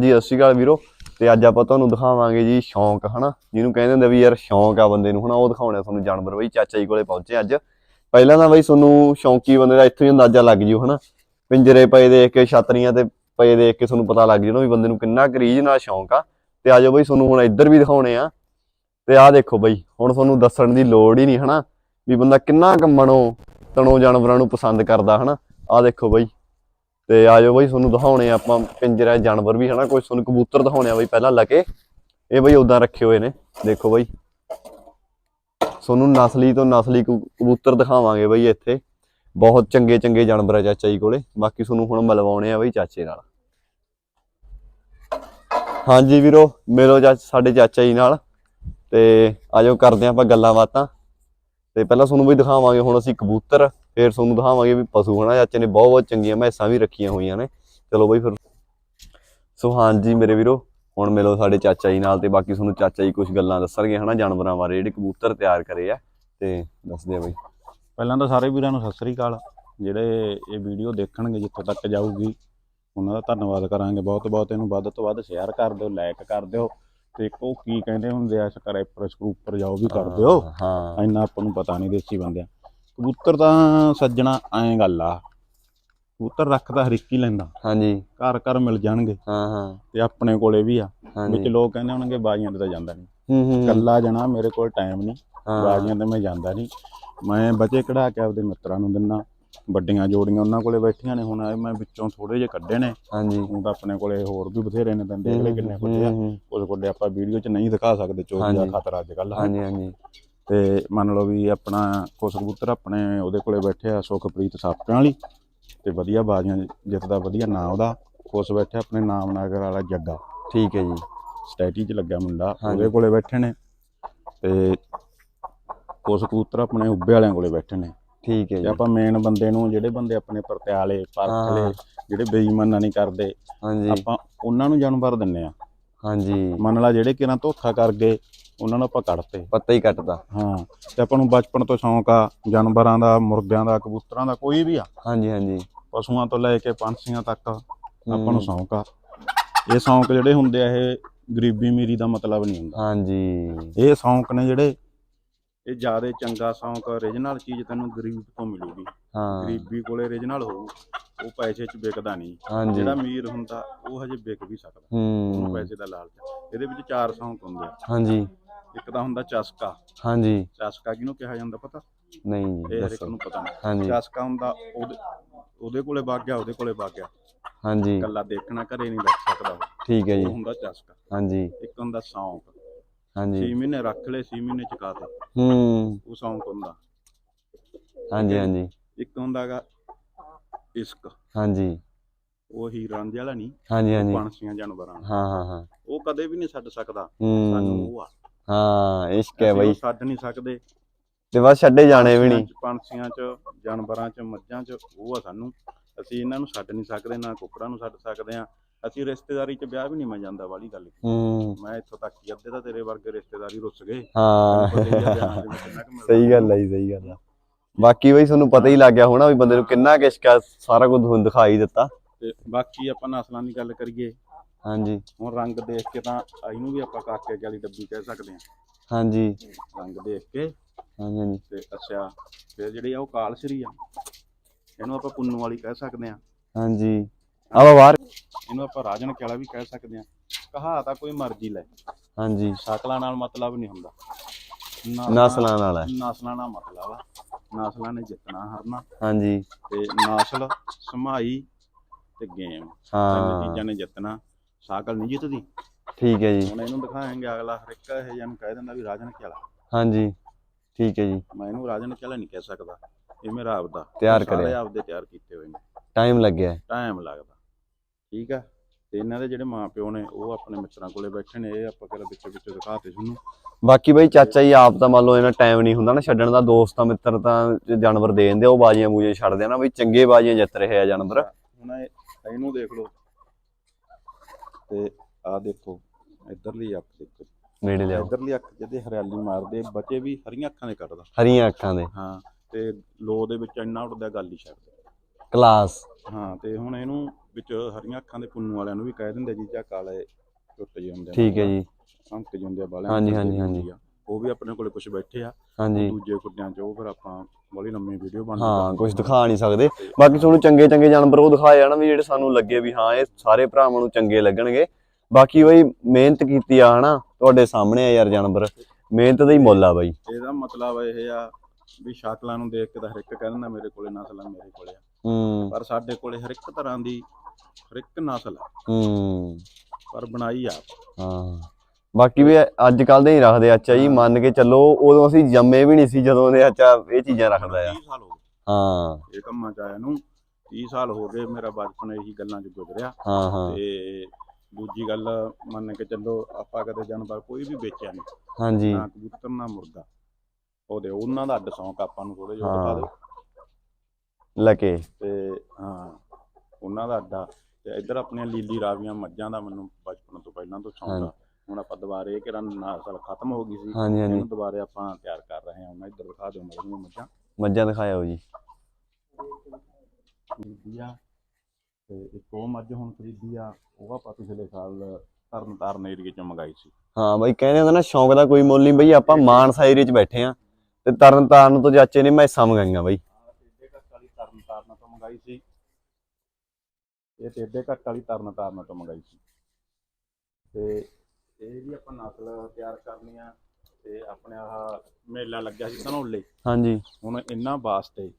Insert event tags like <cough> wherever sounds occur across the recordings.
ਜੀ, ਸਤਿ ਸ਼੍ਰੀ ਅਕਾਲ ਵੀਰੋ। ਤੇ ਅੱਜ ਆਪਾਂ ਤੁਹਾਨੂੰ ਦਿਖਾਵਾਂਗੇ ਜੀ ਸ਼ੌਂਕ, ਹਨਾ? ਜਿਹਨੂੰ ਕਹਿੰਦੇ ਹੁੰਦੇ ਵੀ ਯਾਰ ਸ਼ੌਂਕ ਆ ਬੰਦੇ ਨੂੰ, ਹਨਾ? ਉਹ ਦਿਖਾਉਣੇ ਆ ਤੁਹਾਨੂੰ ਜਾਨਵਰ ਬਈ, ਚਾਚਾ ਜੀ ਕੋਲੇ ਪਹੁੰਚੇ ਅੱਜ। ਪਹਿਲਾਂ ਤਾਂ ਬਈ ਤੁਹਾਨੂੰ ਸ਼ੌਂਕੀ ਬੰਦੇ ਦਾ ਇੱਥੋਂ ਹੀ ਅੰਦਾਜ਼ਾ ਲੱਗ ਜੂ ਹਨਾ? ਪਿੰਜਰੇ ਪਏ ਦੇਖ ਕੇ, ਛਤਰੀਆਂ ਤੇ ਪਏ ਦੇਖ ਕੇ ਤੁਹਾਨੂੰ ਪਤਾ ਲੱਗ ਜੂ ਨਾ ਵੀ ਬੰਦੇ ਨੂੰ ਕਿੰਨਾ ਕਰੀਜ ਨਾਲ ਸ਼ੌਂਕ ਆ। ਤੇ ਆਜੋ ਬਈ, ਤੁਹਾਨੂੰ ਹੁਣ ਇੱਧਰ ਵੀ ਦਿਖਾਉਣੇ ਆ। ਤੇ ਆਹ ਦੇਖੋ ਬਈ, ਹੁਣ ਤੁਹਾਨੂੰ ਦੱਸਣ ਦੀ ਲੋੜ ਹੀ ਨਹੀਂ, ਹਨਾ? ਵੀ ਬੰਦਾ ਕਿੰਨਾ ਕੰਮਣੋਂ ਤਣੋ ਜਾਨਵਰਾਂ ਨੂੰ ਪਸੰਦ ਕਰਦਾ, ਹਨਾ? ਆਹ ਦੇਖੋ ਬਈ ਤੇ ਆਜੋ ਬਈ ਤੁਹਾਨੂੰ ਦਿਖਾਉਣੇ ਆ ਆਪਾਂ ਪਿੰਜਰਾ ਜਾਨਵਰ ਵੀ, ਹਨਾ? ਕੋਈ ਤੁਹਾਨੂੰ ਕਬੂਤਰ ਦਿਖਾਉਣੇ ਆ ਬਈ ਪਹਿਲਾਂ ਲੱਗੇ ਇਹ ਬਈ ਉਦਾਂ ਰੱਖੇ ਹੋਏ ਨੇ। ਦੇਖੋ ਬਈ। ਤੁਹਾਨੂੰ ਨਸਲੀ ਤੋਂ ਨਸਲੀ ਕਬੂਤਰ ਦਿਖਾਵਾਂਗੇ ਬਈ ਇੱਥੇ। ਬਹੁਤ ਚੰਗੇ ਚੰਗੇ ਜਾਨਵਰ ਆ ਚਾਚਾ ਜੀ ਕੋਲੇ। ਬਾਕੀ ਤੁਹਾਨੂੰ ਹੁਣ ਮਿਲਵਾਉਣੇ ਆ ਬਈ ਚਾਚੇ ਨਾਲ। ਹਾਂਜੀ ਵੀਰੋ, ਮਿਲੋ ਚਾਚਾ ਸਾਡੇ ਚਾਚਾ ਜੀ ਨਾਲ। ਤੇ ਆਜੋ ਕਰਦੇ ਆਪਾਂ ਗੱਲਾਂ ਬਾਤਾਂ। ਤੇ ਪਹਿਲਾਂ ਤੁਹਾਨੂੰ ਬਈ ਦਿਖਾਵਾਂਗੇ ਹੁਣ ਅਸੀਂ ਕਬੂਤਰ। ਫਿਰ ਤੁਹਾਨੂੰ ਦਿਖਾਵਾਂਗੇ ਵੀ ਪਸ਼ੂ ਹਨਾ ਚਾਚੇ ਨੇ ਬਹੁਤ ਬਹੁਤ ਚੰਗੀਆਂ ਮੈਸਾਂ ਵੀ ਰੱਖੀਆਂ ਹੋਈਆਂ ਨੇ। ਚਲੋ ਬਈ ਫਿਰ। ਸੋ ਹਾਂਜੀ ਮੇਰੇ ਵੀਰੋ ਹੁਣ ਮਿਲੋ ਸਾਡੇ ਚਾਚਾ ਜੀ ਨਾਲ ਤੇ ਬਾਕੀ ਤੁਹਾਨੂੰ ਚਾਚਾ ਜੀ ਕੁਝ ਗੱਲਾਂ ਦੱਸਣਗੇ ਹਨਾ ਜਾਨਵਰਾਂ ਬਾਰੇ ਜਿਹੜੇ ਕਬੂਤਰ ਤਿਆਰ ਕਰੇ ਆ ਤੇ ਦੱਸਦੇ ਆ ਬਈ। ਪਹਿਲਾਂ ਤਾਂ ਸਾਰੇ ਵੀਰਾਂ ਨੂੰ ਸਤਿ ਸ੍ਰੀ ਅਕਾਲ। ਜਿਹੜੇ ਇਹ ਵੀਡੀਓ ਦੇਖਣਗੇ ਜਿੱਥੇ ਤੱਕ ਜਾਊਗੀ ਉਹਨਾਂ ਦਾ ਧੰਨਵਾਦ ਕਰਾਂਗੇ। ਬਹੁਤ ਬਹੁਤ ਇਹਨੂੰ ਵੱਧ ਤੋਂ ਵੱਧ ਸ਼ੇਅਰ ਕਰ ਦਿਓ ਲਾਈਕ ਕਰ ਦਿਓ ਤੇ ਉਹ ਕੀ ਕਹਿੰਦੇ ਹੁੰਦੇ ਆ ਸਕ੍ਰੈਪਰ ਸਕਰੂਪਰ ਜਾਓ ਵੀ ਕਰ ਦਿਓ। ਹਾਂ। ਇੰਨਾ ਆਪਾਂ ਨੂੰ ਪਤਾ ਨਹੀਂ ਦੇਸੀ ਬੰਦਿਆਂ। ਕਬੂਤਰ ਤਾਂ ਸੱਜਣਾ ਐਂ ਗੱਲ ਆ। ਕਬੂਤਰ ਰੱਖਦਾ ਹਰ ਇੱਕ ਹੀ ਲੈਂਦਾ। ਹਾਂਜੀ। ਘਰ ਘਰ ਮਿਲ ਜਾਣਗੇ। ਹਾਂ ਹਾਂ। ਤੇ ਆਪਣੇ ਕੋਲੇ ਵੀ ਆ। ਵਿੱਚ ਲੋਕ ਕਹਿੰਦੇ ਹੋਣਗੇ ਬਾਜੀਆਂ ਤੇ ਤਾਂ ਜਾਂਦਾ ਨਹੀਂ। ਹੂੰ ਹੂੰ ਕੱਲਾ ਜਣਾ ਮੇਰੇ ਕੋਲ ਟਾਈਮ ਨਹੀਂ ਬਾਜ਼ੀਆਂ ਤੇ ਮੈਂ ਜਾਂਦਾ ਨਹੀਂ। ਮੈਂ ਬਚੇ ਕਢਾ ਕੇ ਆਪਦੇ ਮਿੱਤਰਾਂ ਨੂੰ ਦਿੰਨਾ। ਵੱਡੀਆਂ ਜੋੜੀਆਂ ਉਹਨਾਂ ਕੋਲੇ ਬੈਠੀਆਂ ਨੇ ਹੁਣ ਮੈਂ ਵਿੱਚੋਂ ਥੋੜੇ ਜਿਹੇ ਕੱਢੇ ਨੇ। ਹਾਂਜੀ। ਹੁਣ ਤਾਂ ਆਪਣੇ ਕੋਲੇ ਹੋਰ ਵੀ ਬਥੇਰੇ ਨੇ ਦੰਦੇ ਅਗਲੇ ਕਿੰਨੇ ਵੱਡੇ ਆ। ਵੱਡੇ ਆਪਾਂ ਵੀਡੀਓ 'ਚ ਨਹੀਂ ਦਿਖਾ ਸਕਦੇ ਚੋਰੀ ਦਾ। ਖਤਰਾ ਅੱਜ ਕੱਲ ਹਾਂਜੀ ਹਾਂਜੀ। ਤੇ ਮੰਨ ਲਓ ਵੀ ਆਪਣਾ ਕੁਛ ਕਬੂਤਰ ਆਪਣੇ ਉਹਦੇ ਕੋਲੇ ਬੈਠੇ ਆ ਸੁਖਪ੍ਰੀਤ ਸਾਪਿਆਂ ਵਾਲੀ ਤੇ ਵਧੀਆ ਬਾਜ਼ੀਆਂ ਜਿੱਤਦਾ ਵਧੀਆ ਨਾਂ ਉਹਦਾ ਕੁਛ ਬੈਠੇ ਆਪਣੇ ਨਾਮ ਨਗਰ ਵਾਲਾ ਜੱਗਾ। ਠੀਕ ਹੈ ਜੀ। ਸਟੈਟੀ 'ਚ ਲੱਗਿਆ ਮੁੰਡਾ। ਉਹਦੇ ਕੋਲੇ ਬੈਠੇ ਨੇ ਤੇ ਕੁਛ ਕਬੂਤਰ ਆਪਣੇ ਉੱਬੇ ਵਾਲਿਆਂ ਕੋਲੇ ਬੈਠੇ ਨੇ। ਠੀਕ ਹੈ ਜੀ। ਆਪਾਂ ਮੇਨ ਬੰਦੇ ਨੂੰ ਜਿਹੜੇ ਬੰਦੇ ਆਪਣੇ ਪਰਤਿਆਲੇ। ਪਰਖਲੇ ਜਿਹੜੇ ਬੇਈਮਾਨਾ ਨਹੀਂ ਕਰਦੇ ਹਾਂਜੀ। ਆਪਾਂ ਉਹਨਾਂ ਨੂੰ ਜਾਨਵਰ ਦਿੰਨੇ ਆ ਹਾਂਜੀ। ਮੰਨ ਲਾ ਜਿਹੜੇ ਕਿਰਾਂ ਧੋਖਾ ਕਰ ਗਏ ਉਹਨਾਂ ਨੂੰ ਆਪਾਂ ਕੱਢਤੇ। ਪੱਤਾ ਹੀ ਕੱਟਦਾ ਹਾਂ ਤੇ ਆਪਾਂ ਨੂੰ ਬਚਪਨ ਤੋਂ ਸ਼ੌਂਕ ਆ ਜਾਨਵਰਾਂ ਦਾ ਮੁਰਗਿਆਂ ਦਾ ਕਬੂਤਰਾਂ ਦਾ ਕੋਈ ਵੀ ਆ। ਹਾਂਜੀ ਹਾਂਜੀ। ਪਸ਼ੂਆਂ ਤੋਂ ਲੈ ਕੇ ਪੰਛੀਆਂ ਤੱਕ ਆਪਾਂ। ਨੂੰ ਸ਼ੌਂਕ ਆ। ਇਹ ਸ਼ੌਂਕ ਜਿਹੜੇ ਹੁੰਦੇ ਆ ਇਹ ਗਰੀਬੀ ਮੀਰੀ ਦਾ ਮਤਲਬ ਨਹੀਂ ਹੁੰਦਾ। ਹਾਂਜੀ। ਇਹ ਸ਼ੌਂਕ ਨੇ ਜਿਹੜੇ ਇਹ ਜ਼ਿਆਦਾ ਚੰਗਾ ਸ਼ੌਂਕ ਓਰੀਜਨਲ ਚੀਜ਼ ਤੈਨੂੰ ਗਰੀਬ ਤੋਂ ਮਿਲੂਗੀ। ਹਾਂ। ਗਰੀਬੀ ਕੋਲੇ ਓਰੀਜਨਲ ਹੋਊ। ਉਹ ਪੈਸੇ 'ਚ ਵਿਕਦਾ ਨਹੀਂ। ਹਾਂਜੀ। ਜਿਹੜਾ ਅਮੀਰ ਹੁੰਦਾ ਉਹ ਹਜੇ ਵਿਕ ਵੀ ਸਕਦਾ। ਉਹਨੂੰ ਹੂੰ ਪੈਸੇ ਦਾ ਲਾਲਚ ਇਹਦੇ ਵਿੱਚ ਚਾਰ ਸ਼ੌਂਕ ਹੁੰਦੇ ਆ। ਹਾਂਜੀ। ਇੱਕ ਤਾਂ ਹੁੰਦਾ ਚਸਕਾ। ਹਾਂਜੀ। ਚਸਕਾ ਕਿਹਨੂੰ ਕਿਹਾ ਜਾਂਦਾ ਪਤਾ? ਨਹੀਂ ਜੀ ਇਹ ਹਰ ਇੱਕ ਦੱਸੋ। ਨੂੰ ਪਤਾ ਨਹੀਂ। ਹਾਂਜੀ। ਚਸਕਾ ਹੁੰਦਾ ਉਹਦੇ ਉਹਦੇ ਕੋਲੇ ਵਗ ਗਿਆ ਉਹਦੇ ਕੋਲੇ ਵਗ ਗਿਆ। ਹਾਂਜੀ। ਕੱਲਾ ਦੇਖਣਾ ਘਰੇ ਨਹੀਂ ਬੈਠ ਸਕਦਾ। ਉਹ। ਠੀਕ ਹੈ ਉਹ ਜੀ ਹੁੰਦਾ ਚਸਕਾ। ਹਾਂਜੀ। ਇੱਕ ਹੁੰਦਾ ਸ਼ੌਂਕ। 6 ਹਾਂਜੀ ਮਹੀਨੇ ਰੱਖ ਲਏ 6 ਮਹੀਨੇ ਚੁਕਾ ਦੇ ਹੂੰ। ਉਹ ਸ਼ੌਂਕ ਹੁੰਦਾ। ਹਾਂਜੀ ਹਾਂਜੀ। ਇੱਕ ਹੁੰਦਾਗਾ ਇਸ਼ਕ। ਹਾਂਜੀ। ਉਹ ਹੀ ਰਾਂਝੇ ਵਾਲਾ ਨਹੀਂ ਹਾਂਜੀ ਹਾਂਜੀ। ਪੰਛੀਆਂ ਜਾਨਵਰਾਂ ਵਾਲਾ। ਹਾਂ ਹਾਂ ਹਾਂ। ਉਹ ਕਦੇ ਵੀ ਨਹੀਂ ਛੱਡ ਸਕਦਾ। ਸਾਨੂੰ ਹੂੰ। ਉਹ ਆ। ਹਾਂ ਇਸ਼ਕ ਹੈ ਅਸੀਂ ਉਹ ਬਈ ਛੱਡ ਨਹੀਂ ਸਕਦੇ। ਤੇ ਬਸ ਛੱਡੇ ਜਾਣੇ ਵੀ ਨਹੀਂ। ਪੰਛੀਆਂ 'ਚ ਜਾਨਵਰਾਂ 'ਚ ਮੱਝਾਂ 'ਚ ਉਹ ਆ ਸਾਨੂੰ। ਅਸੀਂ ਇਹਨਾਂ ਨੂੰ ਛੱਡ ਨਹੀਂ ਸਕਦੇ ਨਾ ਕੁੱਕੜਾਂ ਨੂੰ ਛੱਡ ਸਕਦੇ ਆ ਅਸੀਂ ਰਿਸ਼ਤੇਦਾਰੀ 'ਚ ਵਿਆਹ ਵੀ ਨਹੀਂ ਮੈਂ ਜਾਂਦਾ ਵਾਲੀ ਗੱਲ। ਹੂੰ। ਮੈਂ ਇੱਥੋਂ ਤੱਕ ਹੀ ਅੱਧੇ ਤਾਂ ਤੇਰੇ ਵਰਗੇ ਰਿਸ਼ਤੇਦਾਰੀ ਰੁੱਸ ਗਏ। ਹਾਂ। ਤੈਨੂੰ ਪਤਾ ਹੀ ਆ ਵਿਆਹਾਂ ਦੇ ਵਿੱਚ ਕਿੰਨਾ ਕੁ ਮਿਲਦਾ। ਸਹੀ ਗੱਲ ਹੈ ਜੀ ਸਹੀ ਗੱਲ ਹੈ ਬਾਕੀ ਬਈ ਤੁਹਾਨੂੰ ਪਤਾ ਹੀ ਲੱਗ ਗਿਆ ਹੋਣਾ ਵੀ ਬੰਦੇ ਨੂੰ ਕਿੰਨਾ ਆ ਸਾਰਾ ਕੁਝ ਤੁਹਾਨੂੰ ਦਿਖਾਈ ਦਿੱਤਾ। ਤੇ ਬਾਕੀ ਆਪਾਂ ਨਸਲਾਂ ਦੀ ਗੱਲ ਕਰੀਏ ਹਾਂਜੀ। ਹੁਣ ਰੰਗ ਦੇਖ ਕੇ ਤਾਂ ਇਹਨੂੰ ਵੀ ਆਪਾਂ ਕਾਕੇ ਵਾਲੀ ਡੱਬੀ ਕਹਿ ਸਕਦੇ ਆ ਹਾਂਜੀ। ਰੰਗ ਦੇਖ ਕੇ। ਹਾਂਜੀ ਹਾਂਜੀ। ਤੇ ਅੱਛਾ ਫਿਰ ਜਿਹੜੀ ਆ ਉਹ ਕਾਲਸ਼ਰੀ ਆ ਇਹਨੂੰ ਆਪਾਂ ਪੁੰਨੂ ਵਾਲੀ ਕਹਿ ਸਕਦੇ ਆ ਹਾਂਜੀ। ਆਵਾ ਬਾਹਰ। ਇਹਨੂੰ ਆਪਾਂ ਰਾਜਨ ਕਿਲਾ ਵੀ ਕਹਿ ਸਕਦੇ ਆ ਕਹਾ ਤਾਂ ਕੋਈ ਮਰਜ਼ੀ ਲੈ। ਹਾਂਜੀ। ਸ਼ਕਲਾਂ ਨਾਲ ਮਤਲਬ ਨਹੀਂ ਹੁੰਦਾ। ਨਸਲਾਂ ਨਾਲ ਹੈ। ਨਸਲਾਂ ਨਾਲ ਮਤਲਬ ਆ। ਨਸਲਾਂ ਨੇ ਜਿੱਤਣਾ ਹਰਨਾ। ਹਾਂਜੀ। ਤੇ ਨਸਲ ਸਮਾਈ ਤੇ ਗੇਮ। ਹਾਂ। ਚੀਜ਼ਾਂ ਨੇ ਜਿੱਤਣਾ। ਸ਼ਕਲ ਨਹੀਂ ਜਿੱਤਦੀ। ਠੀਕ ਹੈ ਜੀ। ਹੁਣ ਇਹਨੂੰ ਦਿਖਾਏਂਗੇ ਅਗਲਾ। ਹਰ ਇੱਕ ਇਹ ਜਿਹਨੂੰ ਕਹਿ ਦਿੰਦਾ ਵੀ ਰਾਜਨ ਕਿਲਾ ਹਾਂਜੀ। ਠੀਕ ਹੈ ਜੀ। ਮੈਂ ਇਹਨੂੰ ਰਾਜਨ ਕਿਲਾ ਨਹੀਂ ਕਹਿ ਸਕਦਾ। ਇਹ ਮੇਰਾ ਆਪਦਾ। ਤਿਆਰ ਸਾਰੇ ਕਰਿਆ। ਆਪਦੇ ਤਿਆਰ ਕੀਤੇ ਹੋਏ ਨੇ। ਟਾਈਮ ਲੱਗਿਆ। ਟਾਈਮ ਲੱਗਦਾ। ਠੀਕ ਆ ਤੇ ਇਹਨਾਂ ਦੇ ਜਿਹੜੇ ਮਾਪਿਓ ਨੇ ਉਹ ਆਪਣੇ ਮਿੱਤਰਾਂ ਕੋਲੇ ਬੈਠੇ ਨੇ ਇਹ ਆਪਾਂ ਕਿਹੜਾ ਵਿੱਚੋਂ ਵਿੱਚੋਂ ਦਿਖਾਤੇ ਤੁਹਾਨੂੰ। ਬਾਕੀ ਬਈ ਚਾਚਾ ਜੀ ਆਪ ਤਾਂ ਮੰਨ ਲਓ ਇਹਨਾਂ ਟਾਈਮ ਨਹੀਂ ਹੁੰਦਾ ਨਾ ਛੱਡਣ ਦਾ ਦੋਸਤਾਂ ਮਿੱਤਰ ਤਾਂ ਜਾਨਵਰ ਦੇ ਦਿੰਦੇ ਆ, ਉਹ ਬਾਜੀਆਂ ਬੂਜੀਆਂ ਛੱਡਦੇ ਆ ਨਾ ਬਈ ਚੰਗੇ ਬਾਜੀਆਂ ਜਿੱਤ ਰਹੇ ਆ ਜਾਨਵਰ। ਹੁਣ ਇਹ ਇਹਨੂੰ ਦੇਖ ਲਓ। ਤੇ ਆਹ ਦੇਖੋ ਇਧਰਲੀ ਅੱਖ ਦੇਖੋ। ਨੇੜੇ ਲਿਆਓ। ਇਧਰਲੀ ਅੱਖ ਜਿਹਦੇ ਹਰਿਆਲੀ ਮਾਰਦੇ ਬੱਚੇ ਵੀ ਹਰੀਆਂ ਅੱਖਾਂ ਦੇ ਕੱਢਦਾ। ਹਰੀਆਂ ਅੱਖਾਂ ਦੇ। ਹਾਂ ਤੇ ਲੋ ਦੇ ਵਿੱਚ ਇੰਨਾ ਉੱਡਦਾ ਗੱਲ ਹੀ ਛੱਡ ਦੇ। ਕਲਾਸ। ਹਾਂ ਤੇ ਹੁਣ ਇਹਨੂੰ ਵਿੱਚ ਹਰੀਆਂ ਅੱਖਾਂ ਦੇ ਪੁੰਨੂ ਵਾਲਿਆਂ ਨੂੰ ਵੀ ਕਹਿ ਦਿੰਦੇ ਜੀ ਜਾਂ ਕਾਲੇ ਟੁੱਟ ਹੁੰਦੇ ਆ ਠੀਕ ਹੈ ਜੀ। ਅੰਕ ਜਾਂਦੇ ਆ ਬਾਲੇ ਹਾਂਜੀ, ਹਾਂਜੀ, ਹਾਂਜੀ। ਉਹ ਵੀ ਆਪਣੇ ਕੋਲੇ ਕੁਝ ਬੈਠੇ ਆ। ਹਾਂਜੀ। ਦੂਜੇ ਕੁੱਤਿਆਂ ਚ ਉਹ ਫਿਰ ਆਪਾਂ ਬੜੀ ਲੰਮੀ ਵੀਡੀਓ ਬਣ ਹਾਂ ਕੁਝ ਦਿਖਾ ਨਹੀਂ ਸਕਦੇ। ਬਾਕੀ ਤੁਹਾਨੂੰ ਚੰਗੇ ਚੰਗੇ ਜਾਨਵਰ ਉਹ ਦਿਖਾਏ ਜਾਣ ਵੀ ਜਿਹੜੇ ਸਾਨੂੰ ਲੱਗੇ ਵੀ ਹਾਂ ਇਹ ਸਾਰੇ ਭਰਾਵਾਂ ਨੂੰ ਚੰਗੇ ਲੱਗਣਗੇ। ਬਾਕੀ ਬਈ ਮਿਹਨਤ ਕੀਤੀ ਆ ਹਨਾ? ਤੁਹਾਡੇ ਸਾਹਮਣੇ ਆ ਯਾਰ ਜਾਨਵਰ। ਮਿਹਨਤ ਦਾ ਹੀ ਮੁੱਲ ਆ ਬਈ। ਇਹਦਾ ਮਤਲਬ ਇਹ ਆ ਵੀ ਸ਼ਕਲਾਂ ਨੂੰ ਦੇਖ ਕੇ ਤਾਂ ਹਰ ਇੱਕ ਕਹਿ ਦਿੰਦਾ ਮੇਰੇ ਕੋਲੇ ਨਸਲ ਆ ਮੇਰੇ ਕੋਲੇ ਆ। ਹੂੰ। ਪਰ ਸਾਡੇ ਕੋਲੇ ਹਰ ਇੱਕ ਤਰ੍ਹਾਂ ਦੀ ਹਰ ਇੱਕ ਨਸਲ ਹੂੰ। ਪਰ ਬਣਾਈ ਆ ਹਾਂ। ਬਾਕੀ ਵੀ ਅੱਜ ਕੱਲ ਦੇ ਹੀ ਰੱਖਦੇ ਅੱਛਾ ਜੀ ਮੰਨ ਕੇ ਚੱਲੋ ਉਦੋਂ ਅਸੀਂ ਜੰਮੇ ਵੀ ਨਹੀਂ ਸੀ ਜਦੋਂ ਦੇ ਅੱਛਾ ਇਹ ਚੀਜ਼ਾਂ ਰੱਖਦਾ ਆ। 30 ਸਾਲ ਹੋ ਗਏ। ਹਾਂ। ਇਹ ਕੰਮਾਂ ਚ ਆਇਆ ਨੂੰ 30 ਸਾਲ ਹੋ ਗਏ ਮੇਰਾ ਬਚਪਨ ਇਹੀ ਗੱਲਾਂ ਚ ਗੁਜ਼ਰਿਆ। ਹਾਂ ਹਾਂ। ਤੇ ਦੂਜੀ ਗੱਲ ਮੰਨ ਕੇ ਚੱਲੋ ਆਪਾਂ ਕਦੇ ਜਾਨਵਰ ਕੋਈ ਵੀ ਵੇਚਿਆ ਨਹੀਂ। ਹਾਂਜੀ। ਨਾ ਕਬੂਤਰ ਨਾ ਮੁਰਗਾ। ਉਹਦੇ ਉਹਨਾਂ ਦਾ ਅੱਡ ਸ਼ੌਂਕ ਆਪਾਂ ਨੂੰ ਥੋੜੇ ਜਿਹਾ। ਦਿਖਾ ਦਿਓ। ਲਕੇ ਤੇ ਹਾਂ ਉਹਨਾਂ ਦਾ ਅੱਡਾ ਤੇ ਇੱਧਰ ਆਪਣੀਆਂ ਲੀਲੀ ਰਾਵੀਆਂ ਮੱਝਾਂ ਦਾ ਮੈਨੂੰ ਬਚਪਨ ਤੋਂ ਪਹਿਲਾਂ ਤੋਂ ਸ਼ੌਂਕ ਆ। ਹੁਣ ਆਪਾਂ ਦੁਬਾਰੇ ਕਿਹੜਾ ਨਸਲ ਖਤਮ ਹੋ ਗਈ ਸੀ ਹਾਂਜੀ ਹਾਂਜੀ। ਇਹਨੂੰ ਦੁਬਾਰੇ ਆਪਾਂ ਤਿਆਰ ਕਰ ਰਹੇ ਹਾਂ। ਉਹਨਾਂ ਇੱਧਰ ਦਿਖਾ ਦਿਓ ਮੇਰੀਆਂ ਮੱਝਾਂ। ਮੱਝਾਂ ਦਿਖਾਇਓ ਜੀ। ਖਰੀਦੀ ਆ ਤੇ ਇੱਕ ਉਹ ਮੱਝ ਹੁਣ ਖਰੀਦੀ ਆ ਉਹ ਆਪਾਂ ਪਿਛਲੇ ਸਾਲ ਤਰਨ ਤਾਰਨ ਏਰੀਏ ਚ ਮੰਗਾਈ ਸੀ। ਹਾਂ ਬਈ ਕਹਿੰਦੇ ਹੁੰਦੇ ਨਾ ਸ਼ੌਂਕ ਦਾ ਕੋਈ ਮੁੱਲ ਨਹੀਂ ਬਈ ਆਪਾਂ ਮਾਨਸਾ ਏਰੀਏ 'ਚ ਬੈਠੇ ਆ ਤੇ ਤਰਨ ਤਾਰਨ ਤੋਂ ਚਾਚੇ ਨੇ ਮੈਸਾਂ ਮੰਗਾਈਆਂ ਬਈ ਟੇਡੇ ਘੱਟ ਵਾਲੀ ਤਰਨ ਤਾਰਨ ਤੋਂ ਮੰਗਾਈ ਸੀ। ਇਹ ਟੇਡੇ ਘੱਟ ਵਾਲੀ ਤਰਨ ਤਾਰਨ ਤੋਂ ਮੰਗਾਈ ਸੀ। ਤੇ ਇਹ ਵੀ ਆਪਾਂ ਨਸਲ ਤਿਆਰ ਕਰਨੀ ਆ ਤੇ ਆਪਣੇ ਆਹ ਮੇਲਾ ਲੱਗਿਆ ਸੀ ਧਨੌਲੇ। ਹਾਂਜੀ। ਹੁਣ ਇਹਨਾਂ ਵਾਸਤੇ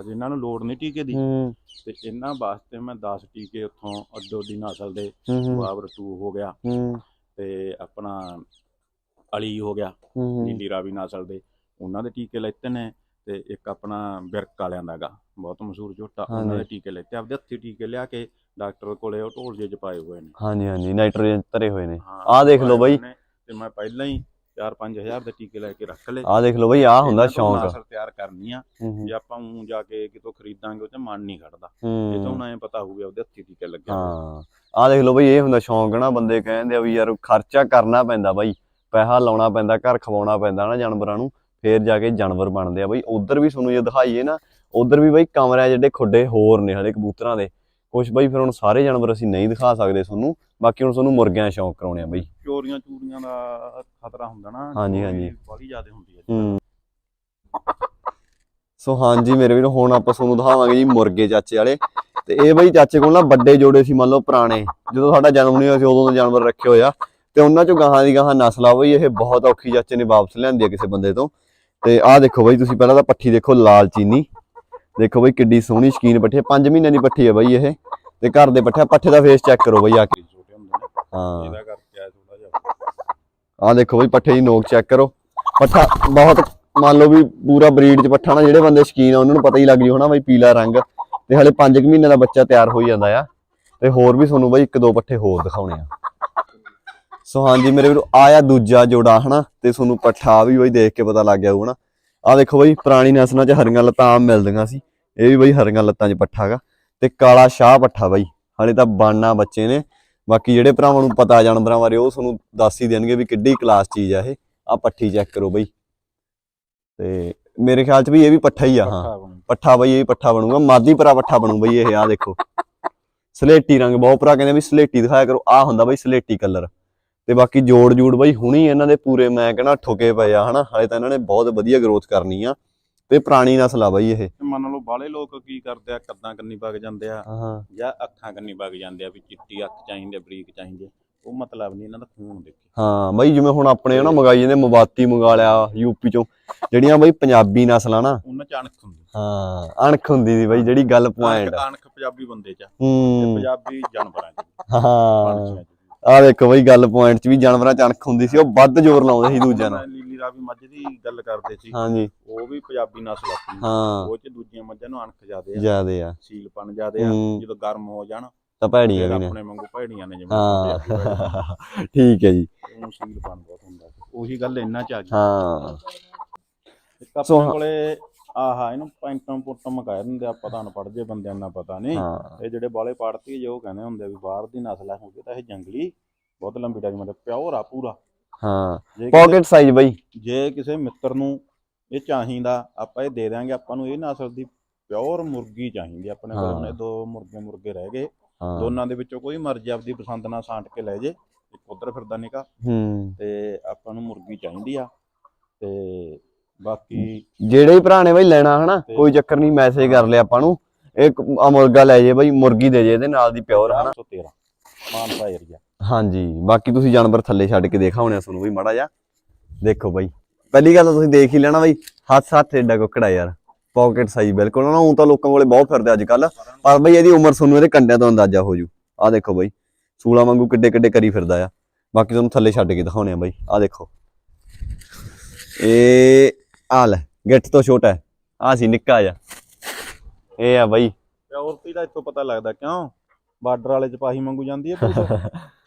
ਅਜੇ ਇਹਨਾਂ ਨੂੰ ਲੋੜ ਨਹੀਂ ਟੀਕੇ ਦੀ। ਹੂੰ। ਤੇ ਇਹਨਾਂ ਵਾਸਤੇ ਮੈਂ 10 ਟੀਕੇ ਉੱਥੋਂ ਅੱਡੋ ਅੱਡੀ ਨਸਲ ਦੇ ਹੂੰ ਹੂੰ, ਬਾਬਰ 2 ਹੋ ਗਿਆ। ਹੂੰ। ਤੇ ਆਪਣਾ ਅਲੀ ਹੋ ਗਿਆ ਹੂੰ ਨੀਲੀ ਰਾਵੀ ਨਸਲ ਦੇ। ਉਹਨਾਂ ਦੇ ਟੀਕੇ ਲੈਤੇ ਨੇ ਤੇ ਇੱਕ ਆਪਣਾ ਬਿਰਕ ਵਾਲਿਆਂ ਦਾ ਗਾ ਬਹੁਤ ਮਸ਼ਹੂਰ ਝੋਟਾ ਉਹਨਾਂ ਦੇ। ਟੀਕੇ ਲੈਤੇ ਆਪਦੇ ਹੱਥੀ ਟੀਕੇ ਲਿਆ ਕੇ ਡਾਕਟਰ ਕੋਲੇ ਉਹ ਢੋਲ ਜਿਹੇ ਚ ਪਾਏ ਹੋਏ ਨੇ। ਹਾਂਜੀ ਹਾਂਜੀ ਨਾਈਟ੍ਰੋਜਨ ਧਰੇ ਹੋਏ ਨੇ। ਆਹ ਦੇਖ ਲਓ ਬਾਈ। ਤੇ ਮੈਂ ਪਹਿਲਾਂ ਹੀ 4-5000 ਦੇ ਟੀਕੇ ਲੈ ਕੇ ਰੱਖ ਲਏ। ਆਹ ਦੇਖ ਲਓ ਬਈ ਆਹ ਹੁੰਦਾ ਸ਼ੌਂਕ। ਨਸਲ ਤਿਆਰ ਕਰਨੀ ਆ ਜੇ ਆਪਾਂ ਉਂ ਜਾ ਕੇ ਕਿਤੋਂ ਖਰੀਦਾਂਗੇ ਉਹ ਚ ਮਨ ਨਹੀਂ ਖੜਦਾ। ਇਹ ਤਾਂ ਹੁਣ ਐ ਪਤਾ ਹੋਊਗਾ ਉਹਦੇ ਹੱਥੀ ਟੀਕੇ ਲੱਗੇ। ਹਾਂ। ਆਹ ਦੇਖ ਲਓ ਬਈ ਇਹ ਹੁੰਦਾ ਸ਼ੌਂਕ ਨਾ ਬੰਦੇ ਕਹਿੰਦੇ ਆ ਵੀ ਯਾਰ ਖਰਚਾ ਕਰਨਾ ਪੈਂਦਾ ਬਾਈ। ਪੈਸਾ ਲਾਉਣਾ ਪੈਂਦਾ ਘਰ ਖਵਾਉਣਾ ਪੈਂਦਾ ਨਾ ਜਾਨਵਰਾਂ ਨੂੰ ਫੇਰ ਜਾ ਕੇ ਜਾਨਵਰ ਬਣਦੇ ਆ ਬਈ। ਉਧਰ ਵੀ ਤੁਹਾਨੂੰ ਜੇ ਦਿਖਾਈਏ ਨਾ ਉਧਰ ਵੀ ਬਈ ਕਮਰੇ ਜਿਹੜੇ ਖੁੱਡੇ ਹੋਰ ਨੇ ਹਲੇ ਕਬੂਤਰਾਂ ਦੇ। ਕੁਝ ਬਈ ਫਿਰ ਹੁਣ ਸਾਰੇ ਜਾਨਵਰ ਅਸੀਂ ਨਹੀਂ ਦਿਖਾ ਸਕਦੇ ਤੁਹਾਨੂੰ ਬਾਕੀ ਹੁਣ ਤੁਹਾਨੂੰ ਮੁਰਗਿਆਂ ਦਾ ਸ਼ੌਂਕ ਕਰਾਉਣੇ ਆ ਬਈ। ਚੋਰੀਆਂ ਚੂਰੀਆਂ ਦਾ ਖਤਰਾ ਹੁੰਦਾ ਨਾ ਹਾਂਜੀ, ਹਾਂਜੀ। ਬੜੀ ਜ਼ਿਆਦਾ ਹੁੰਦੀ ਹੈ। ਹੂੰ। ਸੋ ਹਾਂਜੀ ਮੇਰੇ ਵੀਰੋ ਹੁਣ ਆਪਾਂ ਤੁਹਾਨੂੰ ਦਿਖਾਵਾਂਗੇ ਜੀ ਮੁਰਗੇ ਚਾਚੇ ਵਾਲੇ। ਤੇ ਇਹ ਬਈ ਚਾਚੇ ਕੋਲ ਨਾ ਵੱਡੇ ਜੋੜੇ ਸੀ ਮੰਨ ਲਓ ਪੁਰਾਣੇ। ਜਦੋਂ ਸਾਡਾ ਜਨਮ ਨਹੀਂ ਹੋਇਆ ਸੀ ਉਦੋਂ ਦੇ ਜਾਨਵਰ ਰੱਖੇ ਹੋਇਆ ਤੇ ਉਹਨਾਂ ਚੋਂ ਗਾਹਾਂ ਦੀ ਗਾਹਾਂ ਨਸਲ ਆ ਬਈ ਇਹ ਬਹੁਤ ਔਖੀ ਚਾਚੇ ਨੇ ਵਾਪਸ ਲਿਆਂਦੀ ਆ ਕਿਸੇ ਬੰਦੇ ਤੋਂ। ਤੇ ਆਹ ਦੇਖੋ ਬਈ ਤੁਸੀਂ ਪਹਿਲਾਂ ਤਾਂ ਪੱਠੀ ਦੇਖੋ ਲਾਲ ਚੀਨੀ। ਦੇਖੋ ਬਈ ਕਿੱਡੀ ਸੋਹਣੀ ਸ਼ਕੀਨ ਪੱਠੀ ਹੈ। 5 ਮਹੀਨਿਆਂ ਦੀ ਪੱਠੀ ਹੈ ਬਈ ਇਹ। ਤੇ ਘਰ ਦੇ ਪੱਠੇ ਪੱਠੇ ਦਾ ਫੇਸ ਚੈੱਕ ਕਰੋ ਬਈ ਆ ਕੇ। ਛੋਟੇ ਹੁੰਦੇ ਨੇ ਹਾਂ। ਇਹਦਾ ਕਰਕੇ ਆ ਥੋੜਾ ਜਿਹਾ। ਆਹ ਦੇਖੋ ਬਈ ਪੱਠੇ ਦੀ ਨੋਕ ਚੈੱਕ ਕਰੋ। ਪੱਠਾ ਬਹੁਤ ਮੰਨ ਲਓ ਵੀ ਪੂਰਾ ਬਰੀਡ ਚ ਪੱਠਾ ਨਾ ਜਿਹੜੇ ਬੰਦੇ ਸ਼ਕੀਨ ਆ ਉਹਨਾਂ ਨੂੰ ਪਤਾ ਹੀ ਲੱਗ ਜੂ ਹਨਾ ਬਈ ਪੀਲਾ ਰੰਗ। ਤੇ ਹਲੇ 5 ਮਹੀਨੇ ਦਾ ਬੱਚਾ ਤਿਆਰ ਹੋਈ ਜਾਂਦਾ ਆ। ਤੇ ਹੋਰ ਵੀ ਤੁਹਾਨੂੰ ਬਈ ਇੱਕ ਦੋ ਪੱਠੇ ਹੋਰ ਦਿਖਾਉਣੇ ਆ। ਸੋ ਹਾਂਜੀ ਮੇਰੇ ਵੀਰੋ ਆਇਆ ਦੂਜਾ ਜੋੜਾ ਹਨਾ ਤੇ ਤੁਹਾਨੂੰ ਪੱਠਾ ਵੀ ਬਈ ਦੇਖ ਕੇ ਪਤਾ ਲੱਗ ਗਿਆ ਹਨਾ। ਆਹ ਦੇਖੋ ਬਈ ਪੁਰਾਣੀ ਨਸਲਾਂ 'ਚ ਹਰੀਆਂ ਲੱਤਾਂ ਮਿਲਦੀਆਂ ਸੀ। ਇਹ ਵੀ ਬਈ ਹਰੀਆਂ ਲੱਤਾਂ 'ਚ ਪੱਠਾ ਹੈਗਾ ਤੇ ਕਾਲਾ ਸ਼ਾਹ ਪੱਠਾ ਬਈ। ਹਲੇ ਤਾਂ ਬਾਨਾ ਬੱਚੇ ਨੇ। ਬਾਕੀ ਜਿਹੜੇ ਭਰਾਵਾਂ ਨੂੰ ਪਤਾ ਜਾਨਵਰਾਂ ਬਾਰੇ ਉਹ ਤੁਹਾਨੂੰ ਦੱਸ ਹੀ ਦੇਣਗੇ ਵੀ ਕਿੱਡੀ ਕਲਾਸ ਚੀਜ਼ ਆ ਇਹ। ਆ ਪੱਠੀ ਚੈੱਕ ਕਰੋ ਬਈ। ਤੇ ਮੇਰੇ ਖਿਆਲ 'ਚ ਵੀ ਇਹ ਵੀ ਪੱਠਾ ਹੀ ਆ ਹਾਂ। ਪੱਠਾ ਬਈ ਇਹ ਪੱਠਾ ਬਣੂਗਾ। ਮਾਦੀ ਭਰਾ ਪੱਠਾ ਬਣੂ ਬਈ ਇਹ ਆ ਦੇਖੋ। ਸਲੇਟੀ ਰੰਗ ਬਹੁਤ ਭਰਾ ਕਹਿੰਦੇ ਵੀ ਸਲੇਟੀ ਦਿਖਾਇਆ ਕਰੋ। ਆ ਹੁੰਦਾ ਬਈ ਸਲੇਟੀ ਕਲਰ। ਤੇ ਬਾਕੀ ਜੋੜ ਜੂੜ ਬਈ ਹੁਣੀ ਇਹਨਾਂ ਦੇ ਪੂਰੇ ਮੈਂ ਕਹਿੰਦਾ ਠੁਕੇ ਪਏ ਆ ਹਨਾ। ਹਲੇ ਤਾਂ ਇਹਨਾਂ ਨੇ ਬਹੁਤ ਵਧੀਆ ਗਰੋਥ ਕਰਨੀ ਆ। ਤੇ ਪੁਰਾਣੀ ਨਸਲ ਆ ਬਈ ਇਹ। ਤੇ ਮੰਨ ਲਓ ਬਾਹਲੇ ਲੋਕ ਕੀ ਕਰਦੇ ਆ? ਕੱਦਾਂ ਕੰਨੀ ਵਗ ਜਾਂਦੇ ਆ। ਹਾਂ ਜਾਂ ਅੱਖਾਂ ਕੰਨੀ ਵਗ ਜਾਂਦੇ ਆ ਵੀ ਚਿੱਟੀ ਅੱਖ ਚਾਹੀਦੀ ਬਰੀਕ ਚਾਹੀਦੀ। ਉਹ ਮਤਲਬ ਨਹੀਂ ਇਹਨਾਂ ਦਾ ਖੂਨ ਦੇਖੇ। ਹਾਂ ਬਈ ਜਿਵੇਂ ਹੁਣ ਆਪਣੇ ਨਾ ਮੰਗਾਈ ਜਾਂਦੇ ਮਵਾਤੀ ਮੰਗਾ ਲਿਆ ਯੂਪੀ ਚੋਂ। ਜਿਹੜੀਆਂ ਬਈ ਪੰਜਾਬੀ ਨਸਲਾਂ ਨਾ। ਉਹਨਾਂ ਚ ਅਣਖ ਹੁੰਦੀ। ਹਾਂ ਅਣਖ ਹੁੰਦੀ ਦੀ ਬਈ ਜਿਹੜੀ ਗੱਲ ਪੁਆਇੰਟ ਅਣਖ ਪੰਜਾਬੀ ਬੰਦੇ ਚ ਹੂੰ। ਪੰਜਾਬੀ ਜਾਨਵਰਾਂ ਚ। ਹਾਂ। ਆ ਦੇਖੋ ਬਈ ਗੱਲ ਪੁਆਇੰਟ ਚ ਵੀ ਜਾਨਵਰਾਂ ਚ ਅਣਖ ਹੁੰਦੀ ਸੀ ਉਹ ਵੱਧ ਜ਼ੋਰ ਲਾਉਂਦੇ ਸੀ ਦੂਜਿਆਂ ਨਾਲ। ਲੀਲੀ ਰਾਵੀ ਮੱਝ ਦੀ ਗੱਲ ਕਰਦੇ ਸੀ। ਹਾਂਜੀ। ਉਹ ਵੀ ਪੰਜਾਬੀ ਨਸਲ ਆਪਣੀ ਹਾਂ। ਉਹ ਚ ਦੂਜੀਆਂ ਮੱਝਾਂ ਨੂੰ ਅਣਖ ਜ਼ਿਆਦੇ ਆ। ਜਿਆਦੇ ਆ। ਸੀਲਪਣ ਜ਼ਿਆਦੇ ਆ। ਜਦੋਂ ਗਰਮ ਹੋ ਜਾਣ ਤਾਂ ਭੈੜੀਆਂ ਵੀ ਨੇ। ਆਪਣੇ ਵਾਂਗੂ ਭੈੜੀਆਂ ਨੇ ਜਿਵੇਂ। ਹਾਂ। ਠੀਕ ਹੈ ਜੀ। ਉਹਨੂੰ ਸੀਲਪਣ ਬਹੁਤ ਹੁੰਦਾ। ਉਹੀ ਗੱਲ ਇਹਨਾਂ ਚ ਆ ਗਈ। ਹਾਂ। ਇੱਕ ਆਪਣੇ। ਕੋਲੇ ਆਹਾ ਇਹਨੂੰ ਪੈਂਟਮ ਪੁੱਟਮ ਕਹਿ ਦਿੰਦੇ ਆ ਪਤਾ ਨਾ ਪੜ ਜੇ ਬੰਦਿਆਂ ਨੂੰ ਪਤਾ ਨਹੀਂ ਹਾਂ। ਇਹ ਜਿਹੜੇ ਬਾਲੇ ਪੜਤੀ ਜੇ ਉਹ ਕਹਿੰਦੇ ਹੁੰਦੇ ਆ ਵੀ ਬਾਹਰ ਦੀ ਨਸਲ ਹੈ ਕਿਉਂਕਿ ਤਾਂ ਇਹ ਜੰਗਲੀ ਬਹੁਤ ਲੰਬੀ ਟਾਈਮ ਮਤਲਬ ਪਿਓਰ ਆ ਪੂਰਾ। ਹਾਂ। ਜੇ ਕਿਸੇ- ਪਾਕਟ ਸਾਈਜ਼ ਬਈ। ਜੇ ਕਿਸੇ ਮਿੱਤਰ ਨੂੰ ਇਹ ਚਾਹੀਦਾ ਆਪਾਂ ਇਹ ਦੇ ਦਾਂਗੇ ਆਪਾਂ ਨੂੰ ਇਹ ਨਸਲ ਦੀ ਪਿਓਰ ਮੁਰਗੀ ਚਾਹੀਦੀ ਆਪਣੇ ਕੋਲ ਹਾਂ। ਹੁਣੇ ਦੋ ਮੁਰਗੇ ਮੁਰਗੇ ਰਹਿ ਗਏ। ਹਾਂ। ਦੋਨਾਂ ਦੇ ਵਿੱਚੋਂ ਕੋਈ ਮਰਜ਼ੀ ਆਪਦੀ ਪਸੰਦ ਨਾਲ ਸਾਂਟ ਕੇ ਲੈ ਜੇ ਇੱਕ ਉਧਰ ਫਿਰਦਾ ਨਿਕਾ। ਹੂੰ। ਤੇ ਆਪਾਂ ਨੂੰ ਮੁਰਗੀ ਚਾਹੀਦੀ ਆ। ਤੇ ਬਾਕੀ ਜਿਹੜੇ ਹੀ ਭਰਾ ਨੇ ਬਾਈ ਲੈਣਾ ਹਨਾ ਕੋਈ ਚੱਕਰ ਨਹੀਂ ਮੈਸੇਜ ਕਰ ਲਿਆ ਆਪਾਂ ਨੂੰ। ਇੱਕ ਮੁਰਗਾ ਲੈ ਜੇ ਬਾਈ ਮੁਰਗੀ ਦੇ ਜੇ ਇਹਦੇ ਨਾਲ ਦੀ ਪਿਓਰ ਹਨਾ। 113 ਮਾਨਸਾ ਏਰੀਆ ਹਾਂਜੀ ਬਾਕੀ ਤੁਸੀਂ ਜਾਨਵਰ ਥੱਲੇ ਛੱਡ ਕੇ ਦਿਖਾਉਣੇ ਤੁਹਾਨੂੰ ਵੀ ਮਾੜਾ ਜਾ ਦੇਖੋ ਬਾਈ ਪਹਿਲੀ ਗੱਲ ਤੁਸੀਂ ਦੇਖ ਹੀ ਲੈਣਾ ਬਾਈ ਹੱਥ ਹੱਥ ਏਡਾ ਕੁੱਕੜਾ ਯਾਰ ਪਾਕਟ ਸਾਈ ਬਿਲਕੁਲ ਨਾ ਉਹ ਤਾਂ ਲੋਕਾਂ ਕੋਲੇ ਬਹੁਤ ਫਿਰਦੇ ਅੱਜ ਕੱਲ ਪਰ ਬਾਈ ਇਹਦੀ ਉਮਰ ਤੁਹਾਨੂੰ ਇਹਦੇ ਕੰਡਿਆਂ ਤੋਂ ਅੰਦਾਜ਼ਾ ਹੋ ਜੂ। ਆ ਦੇਖੋ ਬਾਈ ਸੂਲਾ ਵਾਂਗੂ ਕਿੱਡੇ ਕਿੱਡੇ ਕਰੀ ਫਿਰਦਾ ਆ। ਬਾਕੀ ਤੁਹਾਨੂੰ ਥੱਲੇ ਛੱਡ ਕੇ ਦਿਖਾਉਣੇ ਆ ਬਾਈ ਆ ਦੇਖੋ। ਇਹ ਆ ਲੈ ਗਿੱਠ ਤੋਂ ਛੋਟਾ ਆ ਸੀ ਨਿੱਕਾ ਜਿਹਾ। ਇਹ ਆ ਬਾਈ। ਪਿਓਰਟੀ ਦਾ ਇੱਥੋਂ ਪਤਾ ਲੱਗਦਾ ਕਿਉਂ? ਬਾਰਡਰ ਵਾਲੇ ਚ ਪਾਹੀ ਮੰਗੂ ਜਾਂਦੀ ਹੈ ਪੁਲਿਸ। <laughs>